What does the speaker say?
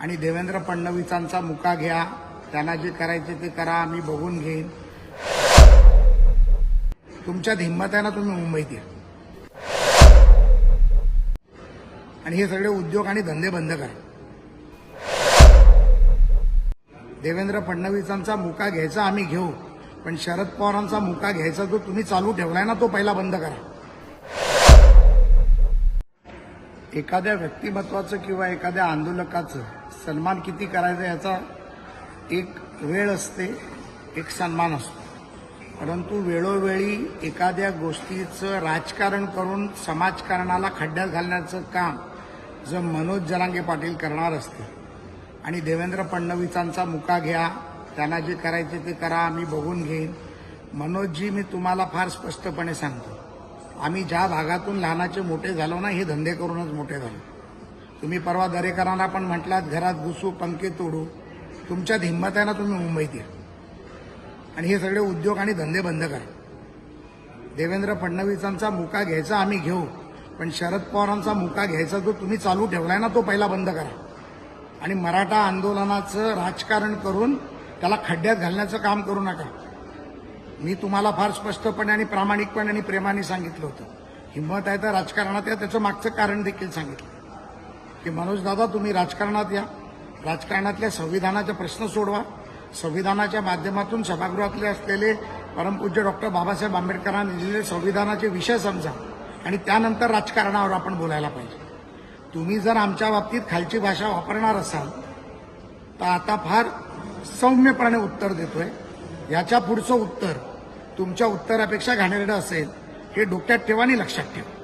आणि देवेंद्र फडणवीसांचा मुका घ्या. त्यांना जे करायचे ते करा आम्ही बघून घेईन. तुमच्यात हिंमत आहे ना तुम्ही मुंबईत या. आणि हे सगळे उद्योग आणि धंदे बंद करा. देवेंद्र फडणवीसांचा मुका घ्यायचा आम्ही घेऊ. पण शरद पवारांचा मुका घ्यायचा जो तुम्ही चालू ठेवलाय ना तो पहिला बंद करा. एखाद्या व्यक्तिमत्वाचं किंवा एखाद्या आंदोलकाचं सन्मान किती करायचं याचा एक वेळ असते एक सन्मान असतो. परंतु वेळोवेळी एखाद्या गोष्टीचं राजकारण करून समाजकारणाला खड्ड्यात घालण्याचं काम जर मनोज जरांगे पाटील करणार असते आणि देवेंद्र फडणवीसांचा मुका घ्या त्यांना जे करायचे ते करा आम्ही बघून घेईन. मनोजजी मी तुम्हाला फार स्पष्टपणे सांगतो. आम्ही ज्या भागातून लहानाचे मोठे झालो ना हे धंदे करूनच मोठे झालो. तुम्ही परवा दरेकरांना पण म्हटलात घरात घुसू पंखे तोडू. तुमच्यात हिंमत आहे ना तुम्ही मुंबईत या. आणि हे सगळे उद्योग आणि धंदे बंद करा. देवेंद्र फडणवीसांचा मुका घ्यायचा आम्ही घेऊ पण शरद पवारांचा मुका घ्यायचा जो तुम्ही चालू ठेवलाय ना तो पहिला बंद करा. आणि मराठा आंदोलनाचं राजकारण करून त्याला खड्ड्यात घालण्याचं काम करू नका. मी तुम्हाला फार स्पष्टपणे आणि प्रामाणिकपणे आणि प्रेमाने सांगितलं होतं. हिंमत आहे तर राजकारणात या त्याचं मागचं कारण देखील सांगितलं. की मनोज दादा तुम्ही राजकारणात या. राजकारणातल्या संविधानाचे प्रश्न सोडवा. संविधानाच्या माध्यमातून सभागृहातले असलेले परमपूज्य डॉक्टर बाबासाहेब आंबेडकरांनी दिलेले संविधानाचे विषय समजा आणि त्यानंतर राजकारणावर आपण बोलायला पाहिजे. तुम्ही जर आमच्या बाबतीत खालची भाषा वापरणार असाल तर आता फार सौम्यपणे उत्तर देतोय. याच्या पुढचं उत्तर तुमच्या उत्तरापेक्षा घाणेरडं असेल. हे डोक्यात ठेवा आणि लक्षात ठेवा.